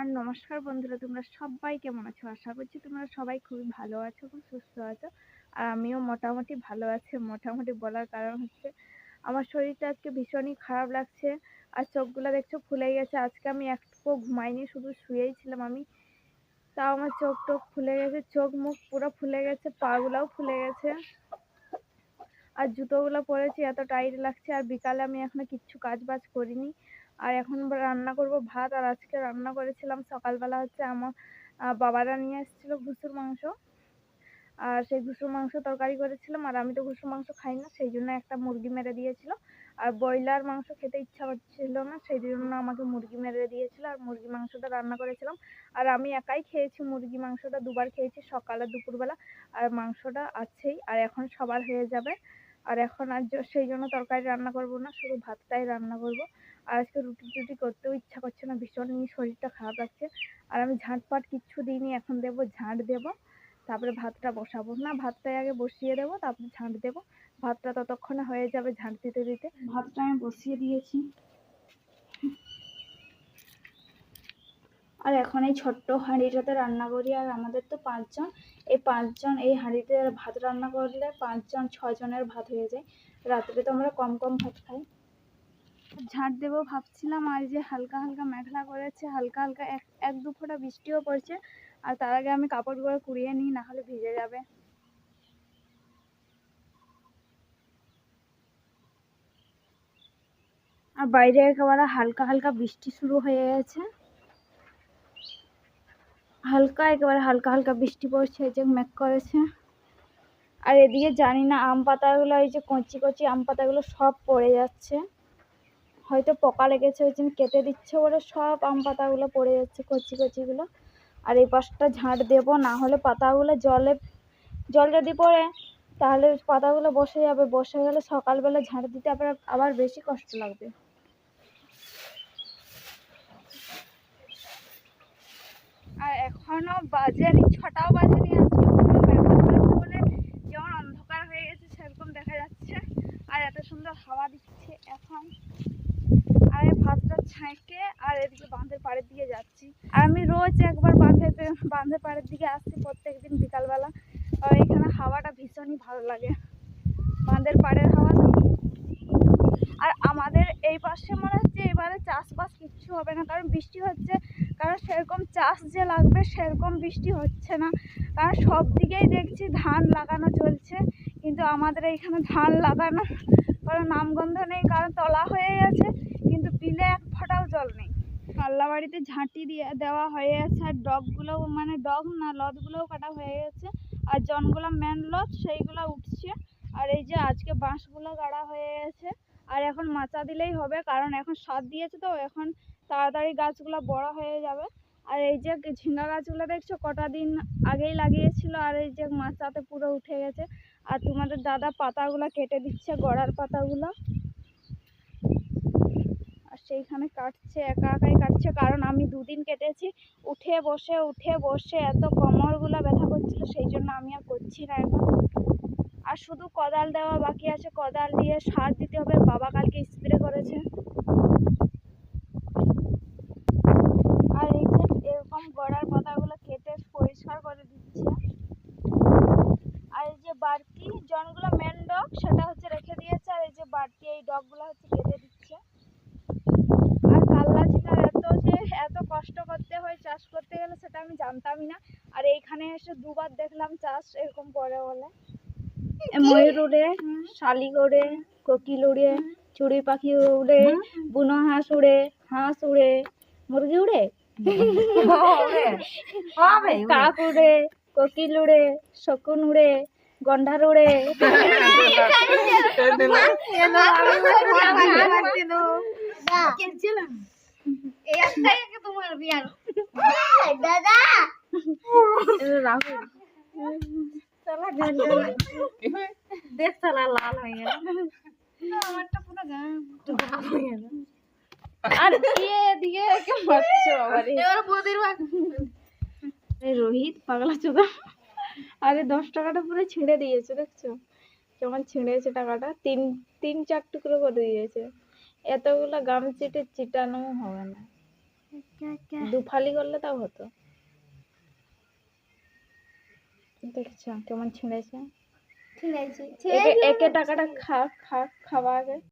আর নমস্কার বন্ধুরা, তোমরা সবাই কেমন আছো? আশা করছি তোমরা সবাই খুবই ভালো আছো, খুব সুস্থ আছো। আর আমিও মোটামুটি ভালো আছি, মোটামুটি বলার কারণ হচ্ছে আমার শরীরটা আজকে ভীষণই খারাপ লাগছে আর চোখগুলো দেখছ ফুলে গেছে। আজকে আমি একটুকু ঘুমাইনি, শুধু শুয়েই ছিলাম আমি। তাও আমার চোখ টোক ফুলে গেছে, চোখ মুখ পুরো ফুলে গেছে, পাগুলোও ফুলে গেছে। আর জুতোগুলো পরেছি, এত টাইট লাগছে। আর বিকালে আমি এখনও কিচ্ছু কাজ বাজ করিনি। আর এখন রান্না করব ভাত। আর আজকে রান্না করেছিলাম সকালবেলা হচ্ছে আমার বাবারা নিয়ে এসেছিল ঘুষুর মাংস। আর সেই ঘুষুর মাংস তরকারি করেছিলাম আর আমি তো ঘুষুর মাংস খাই না, সেই জন্য একটা মুরগি মেরে দিয়েছিল। আর ব্রয়লার মাংস খেতে ইচ্ছা হচ্ছিল না, সেই জন্য আমাকে মুরগি মেরে দিয়েছিল আর মুরগি মাংসটা রান্না করেছিলাম। আর আমি একাই খেয়েছি মুরগি মাংসটা, দুবার খেয়েছি সকালে, দুপুরবেলা। আর মাংসটা আছেই আর এখন সবার হয়ে যাবে। আর এখন আর সেই জন্য তরকারি রান্না করব না, শুধু ভাতটাই রান্না করব। আর আজকে রুটি টুটি করতেও ইচ্ছা করছে না, ভীষণ শরীরটা খারাপ লাগছে। আর আমি ঝাঁট ফাট কিচ্ছু দিইনি, এখন দেবো ঝাঁট দেবো। তারপরে ভাতটা বসাবো। না, ভাতটাই আগে বসিয়ে দেবো, তারপরে ঝাঁট দেবো। ভাতটা ততক্ষণে হয়ে যাবে ঝাঁট দিতে দিতে। ভাতটা আমি বসিয়ে দিয়েছি। আর এখন এই ছোট্ট হাঁড়িটাতে রান্না করি, আর আমাদের তো পাঁচজন। এই পাঁচজন, এই হাঁড়িতে ভাত রান্না করলে পাঁচজন, ছজনের ভাত হয়ে যায়। রাত্রে তো আমরা কম কম ভাত খাই। ঝাঁট দেবো ভাবছিলাম আর যে হালকা হালকা মেঘলা করেছে, হালকা হালকা এক এক দু ফোঁটা বৃষ্টিও পড়ছে, আর তার আগে আমি কাপড়গুলো কুড়িয়ে নিই, না হলে ভিজে যাবে। আর বাইরে একেবারে হালকা হালকা বৃষ্টি শুরু হয়ে গেছে। হালকা, একেবারে হালকা হালকা বৃষ্টি পড়ছে, এই যে মেঘ করেছে। আর এদিকে জানি না, আম পাতাগুলো, এই যে কচি কচি আম পাতাগুলো সব পড়ে যাচ্ছে। হয়তো পোকা লেগেছে, ওই জন্য কেটে দিচ্ছে বলে সব আম পাতাগুলো পড়ে যাচ্ছে, কচি কচিগুলো। আর এই পাশটা ঝাঁট দেবো, না হলে পাতাগুলো জলে, জল যদি পড়ে, তাহলে পাতাগুলো বসে যাবে। বসে গেলে সকালবেলা ঝাঁট দিতে আবার আবার বেশি কষ্ট লাগবে। আর এখনও বাজেনি, ছটাও বাজেনি, আজকে বলে যেমন অন্ধকার হয়ে গেছে, সেরকম দেখা যাচ্ছে। আর এত সুন্দর হাওয়া দিচ্ছে এখন। ভাতটা আর এদিকে বাঁধের পাড়ের দিকে যাচ্ছি। আর আমি রোজ একবার বাঁধের বাঁধের পাড়ের দিকে আসছি প্রত্যেক দিন বিকালবেলা। আর এখানে হাওয়াটা ভীষণই ভালো লাগে। বাঁধের পাড়ের হাওয়া আর আমাদের এই পাশে মনে হচ্ছে এবারে চাষবাস কিচ্ছু হবে না, কারণ বৃষ্টি হচ্ছে। কারণ সেরকম চাষ যে লাগবে, সেরকম বৃষ্টি হচ্ছে না। কারণ সব দিকেই দেখছি ধান লাগানো চলছে, কিন্তু আমাদের এইখানে ধান লাগানো কারণ নামগন্ধ নেই, কারণ তলা হয়ে গেছে। কিন্তু বিলে এক ফোঁটাও জল নেই। পাল্লা বাড়িতে ঝাঁটি দিয়ে দেওয়া হয়ে গেছে আর ডগগুলোও মানে ডগ না, লতগুলোও কাটা হয়ে গেছে। আর জনগুলো মেন লত, সেইগুলো উঠছে। আর এই যে আজকে বাঁশগুলো গাড়া হয়ে গেছে। আর এখন মাচা দিলেই হবে, কারণ এখন সার দিয়েছে তো, এখন তাড়াতাড়ি গাছগুলো বড় হয়ে যাবে। আর এই যে ঝিঙ্গা গাছগুলো দেখছ, কটা দিন আগেই লাগিয়েছিল, আর এই যে মাচাতে পুরো উঠে গেছে। আর তোমাদের দাদা পাতাগুলো কেটে দিচ্ছে, গড়ার পাতাগুলো। সেইখানে কাটছে, একা একাই কাটছে। কারণ আমি দুদিন কেটেছি, উঠে বসে উঠে বসে এত কোমরগুলো ব্যথা করছিল, সেই জন্য আমি আর করছি না এখন। আর শুধু কোদাল দেওয়া বাকি আছে, কোদাল দিয়ে সার দিতে হবে। বাবা কালকে স্প্রে করেছে আর এই যে এরকম গড়ার পাতাগুলো কেটে পরিষ্কার করে দিচ্ছে আর এই যে বাড়তি জনগুলো মেন ডগ সেটা হচ্ছে রেখে দিয়েছে আর এই যে বাড়তি এই ডগগুলো হচ্ছে কেটে দিচ্ছে আর কাল্লা ঝিঙার এত যে এত কষ্ট করতে হয় চাষ করতে গেলে সেটা আমি জানতামই না আর এইখানে এসে দুবার দেখলাম চাষ এরকম করে বলে। ময়ূর উড়ে শালিক উড়ে কোকিল উড়ে চড়ুই পাখি উড়ে বুনো হাঁস উড়ে হাঁস উড়ে মুরগি উড়ে? কাক উড়ে কোকিল উড়ে শকুন উড়ে গন্ডার উড়ে। রাহুল। দেখ চালা লাল হয়ে গেল। আর দিয়ে মারছো এবার বৌদির এই রোহিত পাগলা চোদা। আরে দশ টাকাটা পুরো ছিঁড়ে দিয়েছে দেখছ? কেমন ছিঁড়েছে টাকাটা তিন তিন চার টুকরো করে দিয়েছে। এতগুলো গাম চিটে চিটানো হবে না। দুফালি করলে তাও হতো। দেখছ কেমন ছিঁড়েছে? একে টাকাটা খা খা খাওয়া আগে।